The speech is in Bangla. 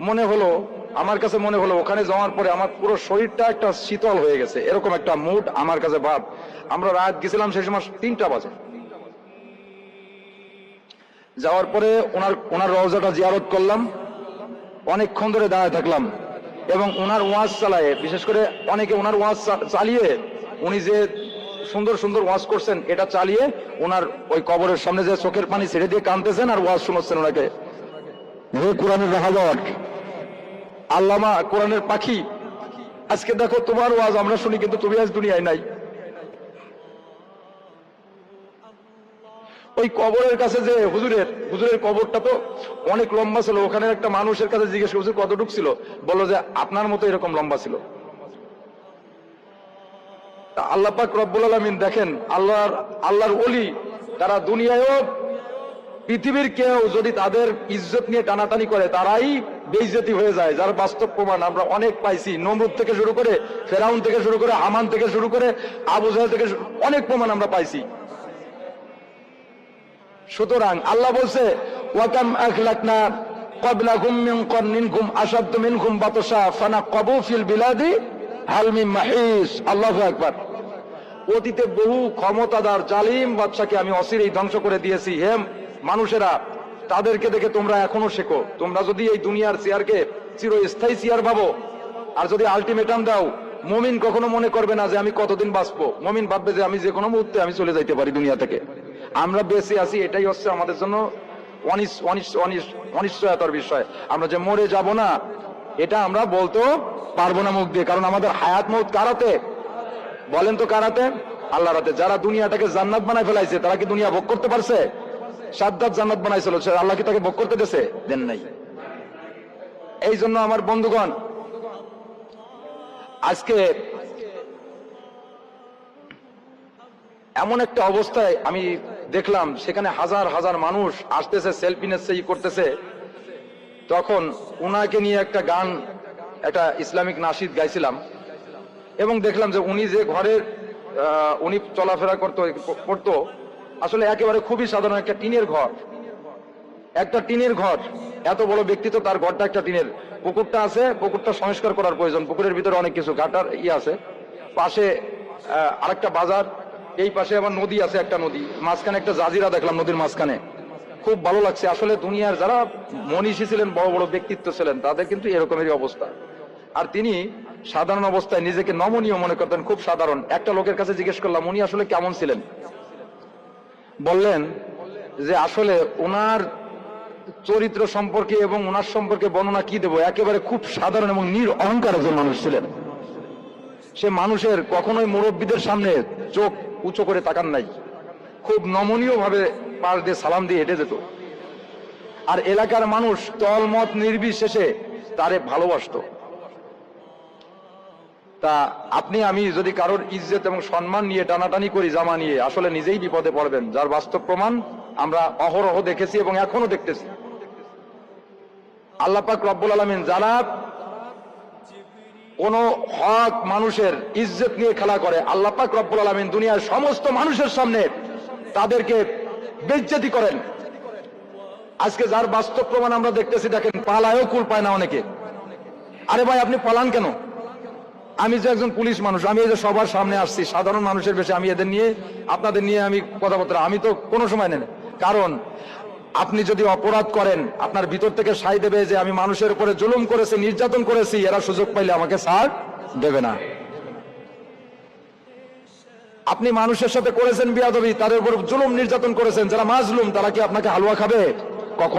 মনে হলো, আমার কাছে মনে হলো, ওখানে যাওয়ার পরে আমার পুরো শরীরটা একটা শীতল হয়ে গেছে। এরকম একটা মুড আমার কাছে ভাব। আমরা রাত গেছিলাম সেই সময় তিনটা বাজে। যাওয়ার পরে ওনার ওনার রওজাটা জিয়ারত করলাম। অনেকক্ষণ ধরে দাঁড়ায় থাকলাম। এবং ওনার ওয়াজ চালায়, বিশেষ করে অনেকে ওনার ওয়াজ চালিয়ে, উনি যে সুন্দর সুন্দর ওয়াজ করছেন, এটা চালিয়ে ওনার ওই কবরের সামনে যে চোখের পানি ছেড়ে দিয়ে কানতেছেন আর ওয়াজ শুনছেন ওনাকে। কোরআনের রাহাবট আল্লামা কোরআনের পাখি, আজকে দেখো তোমার ওয়াজ, আমরা শুনি, কিন্তু তুমি আজ দুনিয়ায় নাই। ওই কবরের কাছে যে হুজুরের হুজুরের কবরটা তো অনেক লম্বা ছিল, ওখানে একটা মানুষের কাছে জিজ্ঞেস করছে, কতটুক ছিল? বলল যে, আপনার মতো এরকম লম্বা ছিল। আল্লাহ পাক রব্বুল আলমিন দেখেন, আল্লাহর আল্লাহর অলি তারা দুনিয়ায়ও পৃথিবীর কেউ যদি তাদের ইজ্জত নিয়ে টানাটানি করে, তারাই বেইজ্জতি হয়ে যায়, যার বাস্তব প্রমাণ আমরা অনেক পাইছি। নমরুদ থেকে শুরু করে, ফেরাউন থেকে শুরু করে আমান থেকে শুরু করে, আবু জাহেল থেকে অনেক প্রমাণ আমরা পাইছি। সুতরাং আল্লাহ বলছে আমি অচিরেই ধ্বংস করে দিয়েছি। হে মানুষেরা তাদেরকে দেখে তোমরা এখনও শেখো। তোমরা যদি এই দুনিয়ার চেয়ারকে চিরস্থায়ী চেয়ার ভাবো, আর যদি আলটিমেটাম দাও, মমিন কখনো মনে করবে না যে আমি কতদিন বাঁচবো। মমিন ভাববে যে আমি যে কোনো মুহূর্তে আমি চলে যাইতে পারি দুনিয়া থেকে। আমরা বেঁচে আছি, এটাই হচ্ছে আমাদের জন্য অনিশ্চয়তার বিষয়। আমরা যে মরে যাব না, এটা আমরা বলতেও পারব না মুখ দিয়ে, কারণ আমাদের হায়াত মৌত কারাতে বলেন তো কারাতে আল্লাহ রাতে যারা দুনিয়াটাকে জান্নাত বানায় ফেলাইছে, তারা কি দুনিয়া ভোগ করতে পারছে? সাদ্দাত জান্নাত বানাইছিল আল্লাহ কি তাকে ভোগ করতে দেছে দেন নাই। এই জন্য আমার বন্ধুগণ, আজকে এমন একটা অবস্থায় আমি দেখলাম, সেখানে হাজার হাজার মানুষ আসতেছে সেলফি নেচ্ছে, ই করতেছে। তখন উনাকে নিয়ে একটা গান, একটা ইসলামিক নাসিদ গাইছিলাম। এবং দেখলাম যে উনি যে ঘরের উনি চলাফেরা করতো করতো আসলে একেবারে খুবই সাধারণ একটা টিনের ঘর। একটা টিনের ঘর। এত বড় ব্যক্তিত্ব তার ঘরটা একটা টিনের পুকুরটা আছে, পুকুরটা সংস্কার করার প্রয়োজন। পুকুরের ভিতরে অনেক কিছু কাটার ইয়ে আছে। পাশে আরেকটা বাজার। এই পাশে আবার নদী আছে একটা নদী। মাঝখানে একটা জাজিরা দেখলাম নদীর মাঝখানে। খুব ভালো লাগছে। আসলে দুনিয়ার যারা মনীষী ছিলেন, বড় বড় ব্যক্তিত্ব ছিলেন, তাদের কিন্তু এরকমেরই অবস্থা। আর তিনি সাধারণ অবস্থায় নিজেকে নমনীয় মনে করতেন, খুব সাধারণ। একটা লোকের কাছে জিজ্ঞেস করলাম, উনি আসলে কেমন ছিলেন? বললেন যে আসলে ওনার চরিত্র সম্পর্কে এবং ওনার সম্পর্কে বর্ণনা কি দেবো? একেবারে খুব সাধারণ এবং নির অহংকার একজন মানুষ ছিলেন। সে মানুষের কখনোই মুরব্বীদের সামনে চোখ উঁচু করে তাকান নাই। খুব নমনীয় ভাবে পাশ দিয়ে সালাম দিয়ে হেঁটে যেত। আর এলাকার মানুষ তলমত, নির্বিশেষে তারে ভালোবাসতো। তা আপনি, আমি যদি কারোর ইজ্জত এবং সম্মান নিয়ে টানাটানি করি জামা নিয়ে, আসলে নিজেই বিপদে পড়বেন। যার বাস্তব প্রমাণ আমরা অহরহ দেখেছি এবং এখনও দেখতেছি। আল্লাহ পাক রব্বুল আলমিন যারা কোন হক মানুষের ইজ্জত নিয়ে খেলা করে। আল্লাহ পাক রব্বুল আলমিন দুনিয়ার সমস্ত মানুষের সামনে তাদেরকে বেজ্জাতি করেন। আজকে যার বাস্তব প্রমাণ আমরা দেখতেছি, দেখেন পালায়ও কুল পায় না অনেকে। আরে ভাই, আপনি পালান কেন? আমি যে একজন পুলিশ মানুষ, আমি এই যে সবার সামনে আসছি, সাধারণ মানুষের বেশি আমি এদের নিয়ে, আপনাদের নিয়ে আমি কথাবার্তা, আমি তো কোনো সময় নেন কারণ আপনি যদি অপরাধ করেন, আপনার ভিতর থেকে সাই দেবে যে আমি মানুষের উপরে জুলুম করেছি, নির্যাতন করেছি, এরা সুযোগ পাইলে আমাকে ছাড় দেবে না। আপনি মানুষের সাথে করেছেন বিয়াদবি, তাদের উপর জুলুম, নির্যাতন করেছেন, যারা মাজলুম, তারা কি আপনাকে হালুয়া খাবে? কখনো